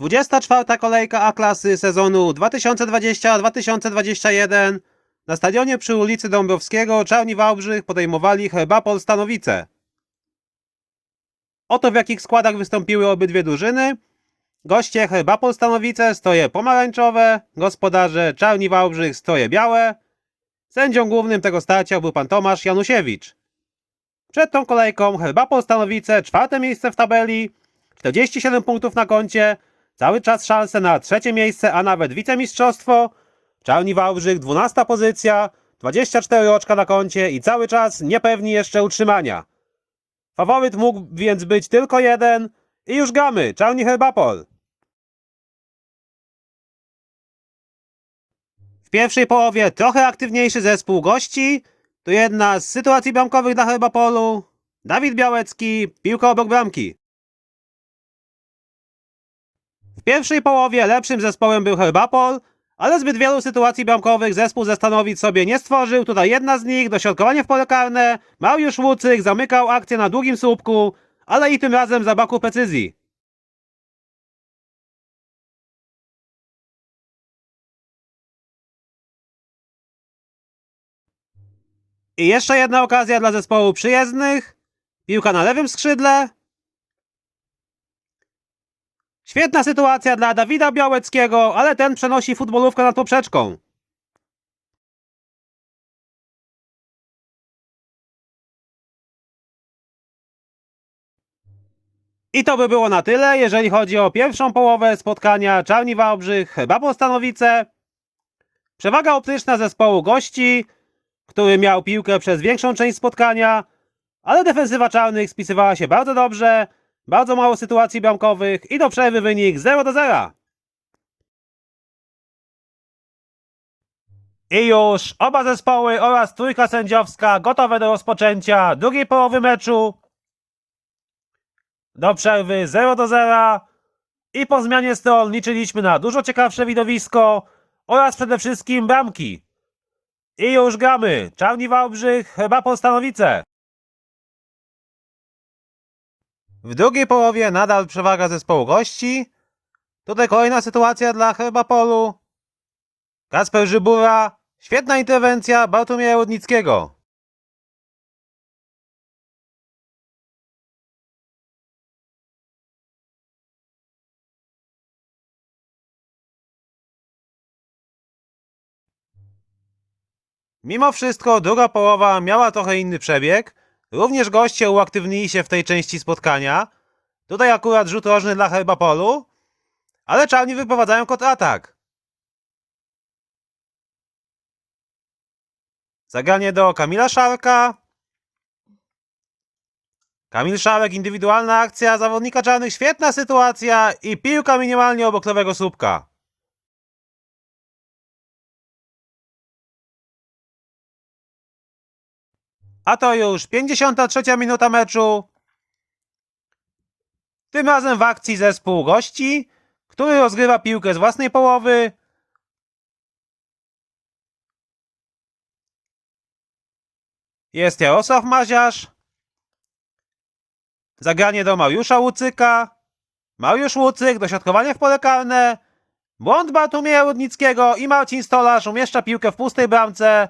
24. kolejka A-klasy sezonu 2020-2021 na stadionie przy ulicy Dąbrowskiego Czarni Wałbrzych podejmowali Herbapol Stanowice. Oto w jakich składach wystąpiły obydwie drużyny. Goście Herbapol Stanowice stoje pomarańczowe, gospodarze Czarni Wałbrzych stoje białe. Sędzią głównym tego starcia był pan Tomasz Janusiewicz. Przed tą kolejką Herbapol Stanowice czwarte miejsce w tabeli, 47 punktów na koncie, cały czas szanse na trzecie miejsce, a nawet wicemistrzostwo. Czarni Wałbrzych 12 pozycja, 24 oczka na koncie i cały czas niepewni jeszcze utrzymania. Faworyt mógł więc być tylko jeden i już gramy, Czarni Herbapol. W pierwszej połowie trochę aktywniejszy zespół gości. To jedna z sytuacji bramkowych dla Herbapolu. Dawid Białecki, piłka obok bramki. W pierwszej połowie lepszym zespołem był Herbapol, ale zbyt wielu sytuacji bramkowych zespół ze Stanowic sobie nie stworzył. Tutaj jedna z nich, dośrodkowanie w pole karne. Mariusz Łucyk zamykał akcję na długim słupku, ale i tym razem zabrakło precyzji. I jeszcze jedna okazja dla zespołu przyjezdnych. Piłka na lewym skrzydle. Świetna sytuacja dla Dawida Białeckiego, ale ten przenosi futbolówkę nad poprzeczką. I to by było na tyle, jeżeli chodzi o pierwszą połowę spotkania Czarni Wałbrzych, Babo Stanowice. Przewaga optyczna zespołu gości, który miał piłkę przez większą część spotkania, ale defensywa czarnych spisywała się bardzo dobrze, bardzo mało sytuacji bramkowych i do przerwy wynik 0 do 0. I już oba zespoły oraz trójka sędziowska gotowe do rozpoczęcia drugiej połowy meczu. Do przerwy 0 do 0 i po zmianie stron liczyliśmy na dużo ciekawsze widowisko oraz przede wszystkim bramki. I już gramy. Czarni Wałbrzych, chyba Postanowice. W drugiej połowie nadal przewaga zespołu gości. Tutaj kolejna sytuacja dla Herbapolu. Kasper Żybura. Świetna interwencja Bartłomieja Rudnickiego. Mimo wszystko druga połowa miała trochę inny przebieg. Również goście uaktywnili się w tej części spotkania. Tutaj akurat rzut rożny dla Herbapolu. Ale czarni wyprowadzają kontratak. Zagranie do Kamila Szarka. Kamil Szarek, indywidualna akcja zawodnika czarnych, świetna sytuacja i piłka minimalnie obok lewego słupka. A to już 53 minuta meczu. Tym razem w akcji zespół gości, który rozgrywa piłkę z własnej połowy. Jest Jarosław Maziarz. Zagranie do Mariusza Łucyka. Mariusz Łucyk, dośrodkowanie w pole karne. Błąd Bartłomieja Rudnickiego i Marcin Stolarz umieszcza piłkę w pustej bramce.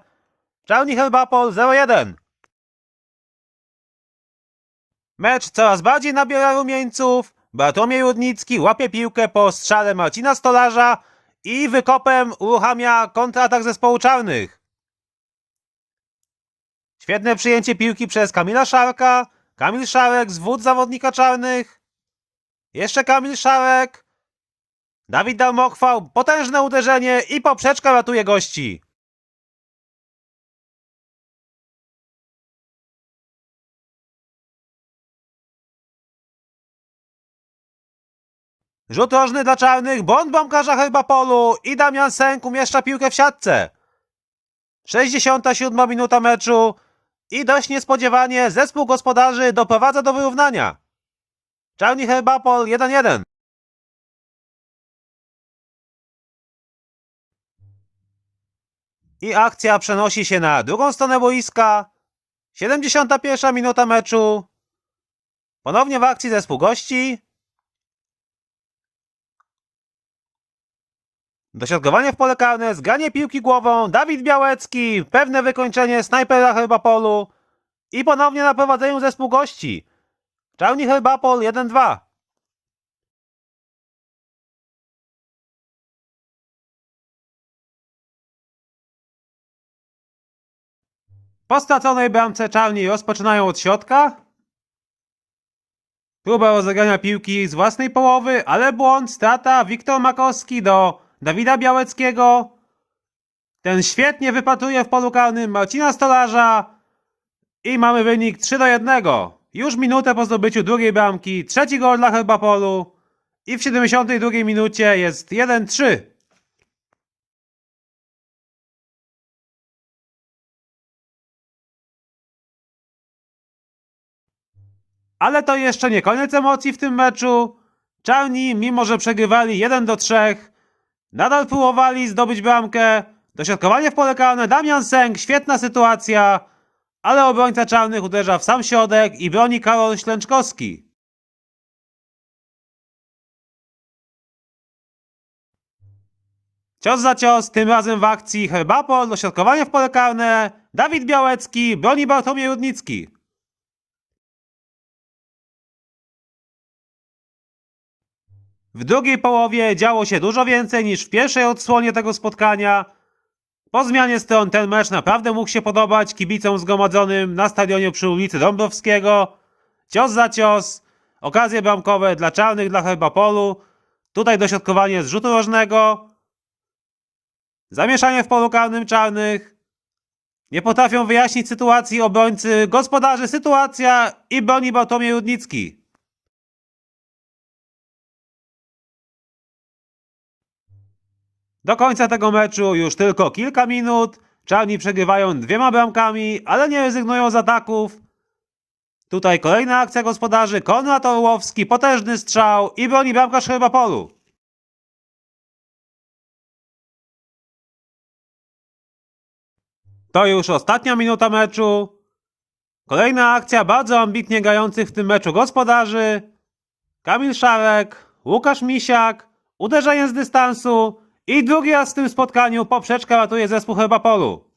Czarni Herbapol 0-1. Mecz coraz bardziej nabiera rumieńców. Bartłomiej Rudnicki łapie piłkę po strzale Marcina Stolarza i wykopem uruchamia kontratak zespołu czarnych. Świetne przyjęcie piłki przez Kamila Szarka. Kamil Szarek, zwód zawodnika czarnych. Jeszcze Kamil Szarek. Dawid Darmochwał, potężne uderzenie i poprzeczka ratuje gości. Rzut rożny dla czarnych, błąd bramkarza Herbapolu i Damian Sęk umieszcza piłkę w siatce. 67 minuta meczu i dość niespodziewanie zespół gospodarzy doprowadza do wyrównania. Czarni Herbapol 1-1. I akcja przenosi się na drugą stronę boiska. 71 minuta meczu. Ponownie w akcji zespół gości. Dośrodkowanie w pole karne, zgranie piłki głową, Dawid Białecki, pewne wykończenie snajpera Herbapolu i ponownie na prowadzeniu zespół gości. Czarni Herbapol 1-2. Po straconej bramce czarni rozpoczynają od środka. Próba rozegrania piłki z własnej połowy, ale błąd, strata, Wiktor Makowski do Dawida Białeckiego. Ten świetnie wypatruje w polu karnym Marcina Stolarza i mamy wynik 3 do 1. Już minutę po zdobyciu drugiej bramki, trzeci gol dla Herbapolu i w 72 minucie jest 1-3. Ale to jeszcze nie koniec emocji w tym meczu. Czarni, mimo że przegrywali 1 do 3, nadal próbowali zdobyć bramkę. Dośrodkowanie w pole karne, Damian Sęk, świetna sytuacja, ale obrońca czarnych uderza w sam środek i broni Karol Ślęczkowski. Cios za cios, tym razem w akcji Herbapol, dośrodkowanie w pole karne, Dawid Białecki, broni Bartłomiej Rudnicki. W drugiej połowie działo się dużo więcej niż w pierwszej odsłonie tego spotkania. Po zmianie stron ten mecz naprawdę mógł się podobać kibicom zgromadzonym na stadionie przy ulicy Dąbrowskiego. Cios za cios, okazje bramkowe dla czarnych, dla Herbapolu. Tutaj dośrodkowanie z rzutu rożnego. Zamieszanie w polu karnym czarnych. Nie potrafią wyjaśnić sytuacji obrońcy, gospodarzy sytuacja i broni Bartłomiej Rudnicki. Do końca tego meczu już tylko kilka minut. Czarni przegrywają dwiema bramkami, ale nie rezygnują z ataków. Tutaj kolejna akcja gospodarzy. Konrad Orłowski, potężny strzał i broni bramkarz Herbapolu. To już ostatnia minuta meczu. Kolejna akcja bardzo ambitnie grających w tym meczu gospodarzy. Kamil Szarek, Łukasz Misiak, uderzenie z dystansu i drugi raz w tym spotkaniu poprzeczka ratuje zespół Herbapolu.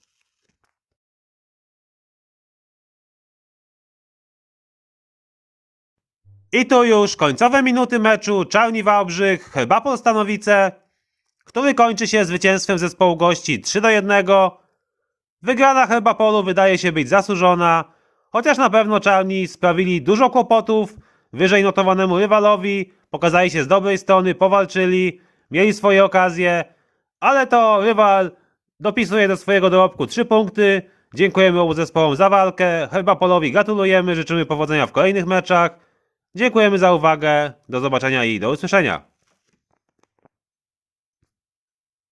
I tu już końcowe minuty meczu Czarni Wałbrzych, Herbapol Stanowice, który kończy się zwycięstwem zespołu gości 3 do 1. Wygrana Herbapolu wydaje się być zasłużona, chociaż na pewno czarni sprawili dużo kłopotów wyżej notowanemu rywalowi, pokazali się z dobrej strony, powalczyli, mieli swoje okazje, ale to rywal dopisuje do swojego dorobku 3 punkty. Dziękujemy obu zespołom za walkę, Herbapolowi gratulujemy, życzymy powodzenia w kolejnych meczach. Dziękujemy za uwagę, do zobaczenia i do usłyszenia.